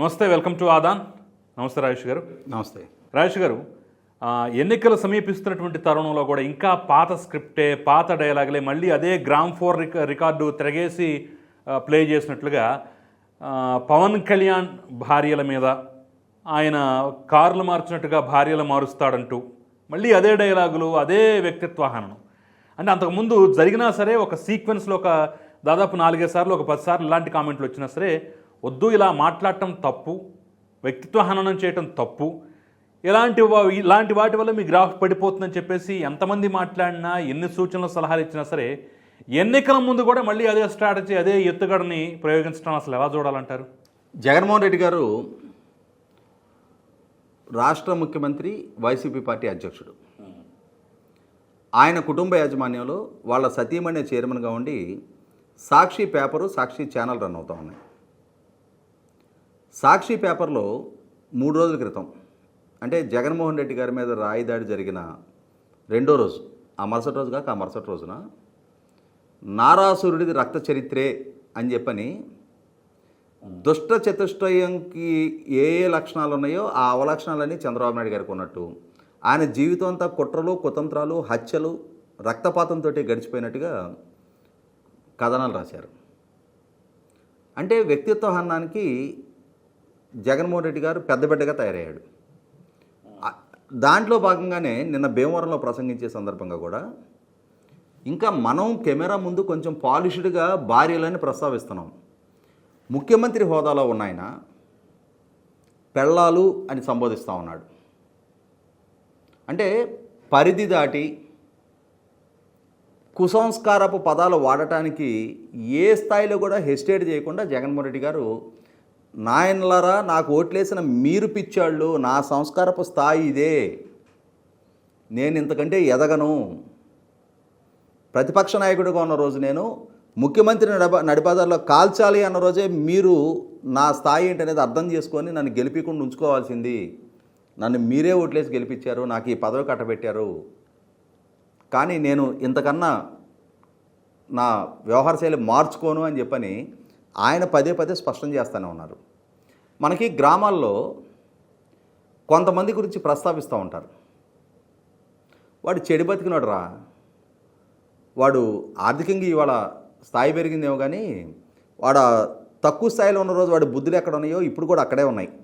నమస్తే welcome to Aadan. నమస్తే రాజేష్ గారు. నమస్తే. రాజేష్ గారు ఎన్నికలు సమీపిస్తున్నటువంటి తరుణంలో కూడా ఇంకా పాత స్క్రిప్టే పాత డైలాగులే మళ్ళీ అదే గ్రామ్ ఫోర్ రిక రికార్డు తిరగేసి ప్లే చేసినట్లుగా పవన్ కళ్యాణ్ భార్యల మీద ఆయన కార్లు మార్చినట్టుగా భార్యలు మారుస్తాడంటూ మళ్ళీ అదే డైలాగులు అదే వ్యక్తిత్వ హననం. అంటే అంతకుముందు జరిగినా సరే ఒక సీక్వెన్స్లో ఒక దాదాపు నాలుగైదు సార్లు ఒక పది సార్లు ఇలాంటి కామెంట్లు వచ్చినా సరే వద్దు ఇలా మాట్లాడటం తప్పు వ్యక్తిత్వ హననం చేయటం తప్పు. ఇలాంటి వా- ఇలాంటి వాటి వల్ల మీ గ్రాఫ్ పడిపోతుందని చెప్పేసి ఎంతమంది మాట్లాడినా ఎన్ని సూచనలు సలహాలు ఇచ్చినా సరే ఎన్నికల ముందు కూడా మళ్ళీ అదే స్ట్రాటజీ అదే ఎత్తుగడని ప్రయోగించడం అసలు ఎలా చూడాలంటారు? జగన్మోహన్ రెడ్డి గారు రాష్ట్ర ముఖ్యమంత్రి వైసీపీ పార్టీ అధ్యక్షుడు. ఆయన కుటుంబ యాజమాన్యంలో వాళ్ళ సతీమణి చైర్మన్గా ఉండి Sakshi paper Sakshi channel run అవుతా ఉన్నాయి. సాక్షి పేపర్లో మూడు రోజుల క్రితం అంటే జగన్మోహన్ రెడ్డి గారి మీద రాయిదాడి జరిగిన రెండో రోజు ఆ మరుసటి రోజు కాక ఆ మరుసటి రోజున నారాసురుడిది రక్త చరిత్రే అని చెప్పని దుష్ట చతుష్టయంకి ఏ ఏ లక్షణాలు ఉన్నాయో ఆ అవలక్షణాలన్నీ చంద్రబాబు నాయుడు గారికి ఉన్నట్టు. ఆయన జీవితం అంతా కుట్రలు కుతంత్రాలు హత్యలు రక్తపాతంతో గడిచిపోయినట్టుగా కథనాలు రాశారు. అంటే వ్యక్తిత్వ హన్నానికి జగన్మోహన్ రెడ్డి గారు పెద్ద బిడ్డగా తయారయ్యాడు. దాంట్లో భాగంగానే నిన్న భీమవరంలో ప్రసంగించే సందర్భంగా కూడా ఇంకా మనం కెమెరా ముందు కొంచెం పాలిష్డ్గా భార్యలని ప్రస్తావిస్తున్నాం. ముఖ్యమంత్రి హోదాలో ఉన్న ఆయన పెళ్ళాలు అని సంబోధిస్తూ ఉన్నాడు. అంటే పరిధి దాటి కుసంస్కారపు పదాలు వాడటానికి ఏ స్థాయిలో కూడా హెసిటేట్ చేయకుండా జగన్మోహన్ రెడ్డి గారు నాయనలరా నాకు ఓట్లేసిన మీరు పిచ్చాళ్ళు నా సంస్కారపు స్థాయి ఇదే. నేను ఇంతకంటే ఎదగను. ప్రతిపక్ష నాయకుడిగా ఉన్న రోజు నేను ముఖ్యమంత్రి నడప నడిపాదాల్లో కాల్చాలి అన్న రోజే మీరు నా స్థాయి ఏంటనేది అర్థం చేసుకొని నన్ను గెలిపించకుండా ఉంచుకోవాల్సింది. నన్ను మీరే ఓట్లేసి గెలిపించారు నాకు ఈ పదవి కట్టబెట్టారు. కానీ నేను ఇంతకన్నా నా వ్యవహార శైలి మార్చుకోను అని చెప్పని ఆయన పదే పదే స్పష్టం చేస్తూనే ఉన్నారు. మనకి గ్రామాల్లో కొంతమంది గురించి ప్రస్తావిస్తూ ఉంటారు. వాడు చెడు బతికినాడు రా వాడు ఆర్థికంగా ఇవాళ స్థాయి పెరిగిందేమో కానీ వాడు తక్కువ స్థాయిలో ఉన్న రోజు వాడి బుద్ధులు ఎక్కడ ఉన్నాయో ఇప్పుడు కూడా అక్కడే ఉన్నాయి.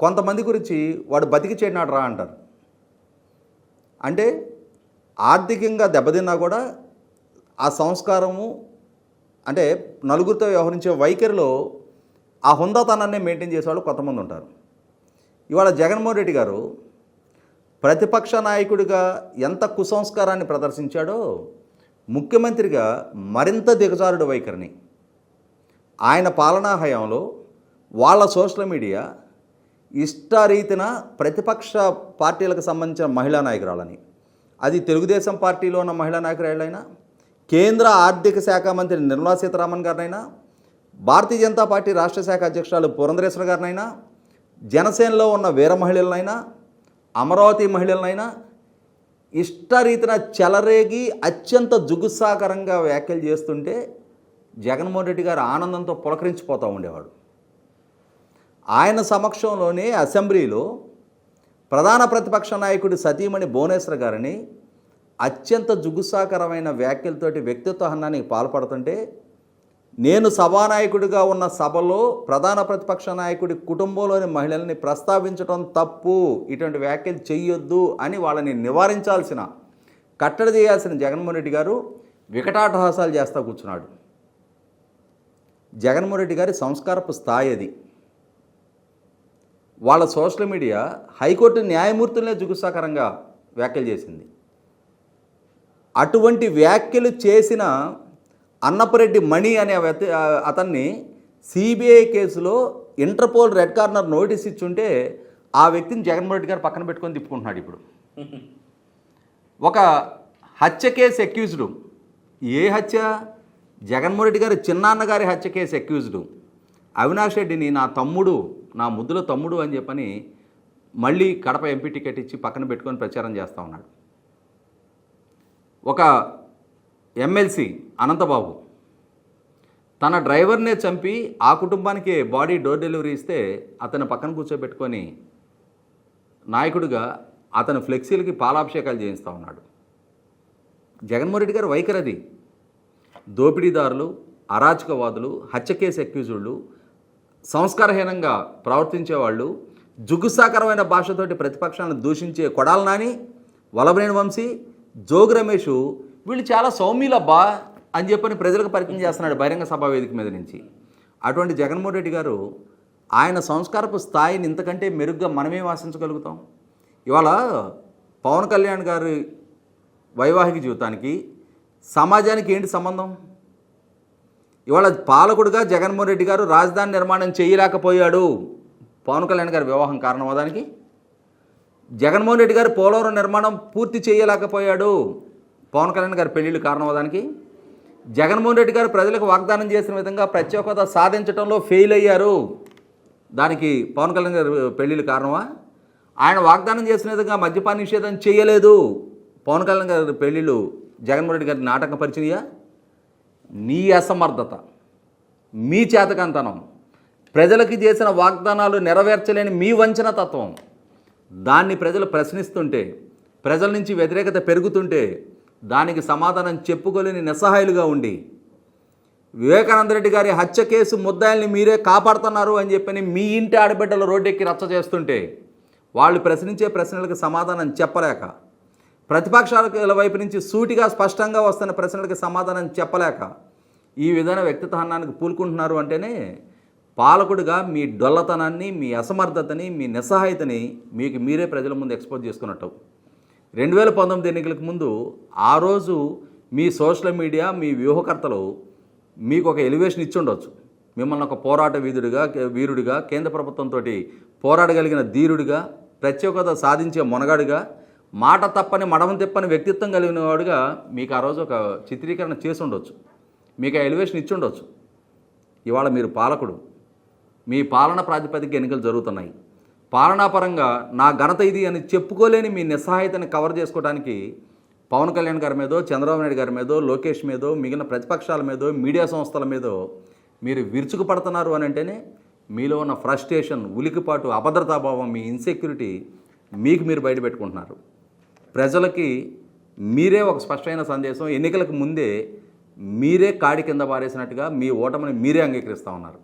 కొంతమంది గురించి వాడు బతికి చెడినాడు రా అంటారు. అంటే ఆర్థికంగా దెబ్బతిన్నా కూడా ఆ సంస్కారము అంటే నలుగురితో వ్యవహరించే వైఖరిలో ఆ హుందాతనాన్ని మెయింటైన్ చేసేవాళ్ళు కొంతమంది ఉంటారు. ఇవాళ జగన్మోహన్ రెడ్డి గారు ప్రతిపక్ష నాయకుడిగా ఎంత కుసంస్కారాన్ని ప్రదర్శించాడో ముఖ్యమంత్రిగా మరింత దిగజారుడు వైఖరిని. ఆయన పాలనా హయాంలో వాళ్ళ సోషల్ మీడియా ఇష్టారీతిన ప్రతిపక్ష పార్టీలకు సంబంధించిన మహిళా నాయకురాలని. అది తెలుగుదేశం పార్టీలో ఉన్న మహిళా నాయకురాలైనా కేంద్ర ఆర్థిక శాఖ మంత్రి నిర్మలా సీతారామన్ గారినైనా భారతీయ జనతా పార్టీ రాష్ట్ర శాఖ అధ్యక్షురాలు పురంధరేశ్వర గారినైనా జనసేనలో ఉన్న వీర మహిళలనైనా అమరావతి మహిళలనైనా ఇష్టరీతిన చెలరేగి అత్యంత జుగుత్సాకరంగా వ్యాఖ్యలు చేస్తుంటే జగన్మోహన్ రెడ్డి గారు ఆనందంతో పులకరించిపోతూ ఉండేవాడు. ఆయన సమక్షంలోనే అసెంబ్లీలో ప్రధాన ప్రతిపక్ష నాయకుడు సతీమణి భువనేశ్వర్ గారిని అత్యంత జుగుసాకరమైన వ్యాఖ్యలతోటి వ్యక్తిత్వ హన్నానికి పాల్పడుతుంటే నేను సభానాయకుడిగా ఉన్న సభలో ప్రధాన ప్రతిపక్ష నాయకుడి కుటుంబంలోని మహిళల్ని ప్రస్తావించడం తప్పు. ఇటువంటి వ్యాఖ్యలు చేయొద్దు అని వాళ్ళని నివారించాల్సిన కట్టడి చేయాల్సిన జగన్మోహన్ రెడ్డి గారు వికటాటహాసాలు చేస్తూ కూర్చున్నాడు. జగన్మోహన్ రెడ్డి గారి సంస్కారపు స్థాయి అది. వాళ్ళ సోషల్ మీడియా హైకోర్టు న్యాయమూర్తులనే జుగుసాకరంగా వ్యాఖ్యలు చేసింది. అటువంటి వ్యాఖ్యలు చేసిన అన్నపరెడ్డి మణి అనే వ్యక్తి- అతన్ని సిబిఐ కేసులో ఇంటర్పోల్ రెడ్ కార్నర్ నోటీస్ ఇచ్చుంటే ఆ వ్యక్తిని జగన్మోహన్ రెడ్డి గారు పక్కన పెట్టుకొని తిప్పుకుంటున్నాడు ఇప్పుడు. ఒక హత్య కేసు అక్యూజ్డ్. ఏ హత్య? జగన్మోహన్ రెడ్డి గారి చిన్నాన్న గారి హత్య కేసు అక్యూజ్డ్. అవినాష్ రెడ్డిని నా తమ్ముడు నా ముద్దుల తమ్ముడు అని చెప్పని మళ్ళీ కడప ఎంపీ టికెట్ ఇచ్చి పక్కన పెట్టుకొని ప్రచారం చేస్తూ ఉన్నాడు. ఒక ఎమ్మెల్సీ అనంతబాబు. తన డ్రైవర్నే చంపి ఆ కుటుంబానికి బాడీ డోర్ డెలివరీ ఇస్తే అతను పక్కన కూర్చోబెట్టుకొని నాయకుడిగా అతను ఫ్లెక్సీలకి పాలాభిషేకాలు చేయిస్తూ ఉన్నాడు. జగన్మోహన్ రెడ్డి గారు వైఖరి అది దోపిడీదారులు అరాచకవాదులు హత్య కేసు అక్యూజుళ్ళు సంస్కారహీనంగా ప్రవర్తించే వాళ్ళు జుగుసాకరమైన భాషతోటి ప్రతిపక్షాలను దూషించే కొడాలనాని వలభనేని వంశీ జోగి రమేష్ వీళ్ళు చాలా సౌమ్యులబ్బా అని చెప్పని ప్రజలకు పరిచయం చేస్తున్నాడు బహిరంగ సభా వేదిక మీద నుంచి. అటువంటి జగన్మోహన్ రెడ్డి గారు ఆయన సంస్కారపు స్థాయిని ఇంతకంటే మెరుగ్గా మనమే ఆశించగలుగుతాం? ఇవాళ పవన్ కళ్యాణ్ గారి వైవాహిక జీవితానికి సమాజానికి ఏంటి సంబంధం? ఇవాళ పాలకుడుగా జగన్మోహన్ రెడ్డి గారు రాజధాని నిర్మాణం చేయలేకపోయాడు పవన్ కళ్యాణ్ గారి వివాహం కారణం దానికి జగన్మోహన్ రెడ్డి గారు పోలవరం నిర్మాణం పూర్తి చేయలేకపోయాడు. పవన్ కళ్యాణ్ గారి పెళ్ళిళ్ళు కారణం దానికి జగన్మోహన్ రెడ్డి గారు ప్రజలకు వాగ్దానం చేసిన విధంగా ప్రత్యేక హోదా సాధించడంలో ఫెయిల్ అయ్యారు. దానికి పవన్ కళ్యాణ్ గారి పెళ్ళిళ్ళు కారణమా? ఆయన వాగ్దానం చేసిన విధంగా మద్యపాన నిషేధం చేయలేదు. పవన్ కళ్యాణ్ గారి పెళ్ళిళ్ళు జగన్మోహన్ రెడ్డి గారి నాటకం పరిచయా నీ అసమర్థత మీ చేతకంతనం ప్రజలకి చేసిన వాగ్దానాలు నెరవేర్చలేని మీ వంచన తత్వం. దాన్ని ప్రజలు ప్రశ్నిస్తుంటే ప్రజల నుంచి వ్యతిరేకత పెరుగుతుంటే దానికి సమాధానం చెప్పుకోలేని నిస్సహాయులుగా ఉండి వివేకానంద రెడ్డి గారి హత్య కేసు ముద్దాయిల్ని మీరే కాపాడుతున్నారు అని చెప్పని మీ ఇంటి ఆడబిడ్డలు రోడ్డెక్కి రచ్చ చేస్తుంటే వాళ్ళు ప్రశ్నించే ప్రశ్నలకు సమాధానం చెప్పలేక ప్రతిపక్షాల వైపు నుంచి సూటిగా స్పష్టంగా వస్తున్న ప్రశ్నలకు సమాధానం చెప్పలేక ఈ విధమైన వ్యక్తిత్వానికి పూలుకుంటున్నారు అంటేనే పాలకుడిగా మీ డొల్లతనాన్ని మీ అసమర్థతని మీ నిస్సహాయతని మీకు మీరే ప్రజల ముందు ఎక్స్పోజ్ చేసుకున్నట్టు. రెండు వేల పంతొమ్మిది ఎన్నికలకు ముందు ఆ రోజు మీ సోషల్ మీడియా మీ వ్యూహకర్తలు మీకు ఒక ఎలివేషన్ ఇచ్చి మిమ్మల్ని ఒక పోరాట వీధుడిగా వీరుడిగా కేంద్ర ప్రభుత్వంతో పోరాడగలిగిన ధీరుడిగా ప్రత్యేకత సాధించే మొనగాడిగా మాట తప్పని మడమ తిప్పని వ్యక్తిత్వం కలిగిన వాడుగా మీకు ఆ రోజు ఒక చిత్రీకరణ చేసి ఉండొచ్చు. మీకు ఆ ఎలివేషన్ ఇచ్చి ఉండొచ్చు. ఇవాళ మీరు పాలకుడు. మీ పాలన ప్రాతిపదిక ఎన్నికలు జరుగుతున్నాయి. పాలనాపరంగా నా ఘనత ఇది అని చెప్పుకోలేని మీ నిస్సహాయతని కవర్ చేసుకోవడానికి పవన్ కళ్యాణ్ గారి మీదో చంద్రబాబు నాయుడు గారి మీదో లోకేష్ మీదో మిగిలిన ప్రతిపక్షాల మీదో మీడియా సంస్థల మీదో మీరు విరుచుకుపడుతున్నారు అని అంటేనే మీలో ఉన్న ఫ్రస్ట్రేషన్ ఉలికిపాటు అభద్రతాభావం మీ ఇన్సెక్యూరిటీ మీకు మీరు బయటపెట్టుకుంటున్నారు ప్రజలకి మీరే ఒక స్పష్టమైన సందేశం. ఎన్నికలకు ముందే మీరే కాడి కింద పారేసినట్టుగా మీ ఓటమిని మీరే అంగీకరిస్తూ ఉన్నారు.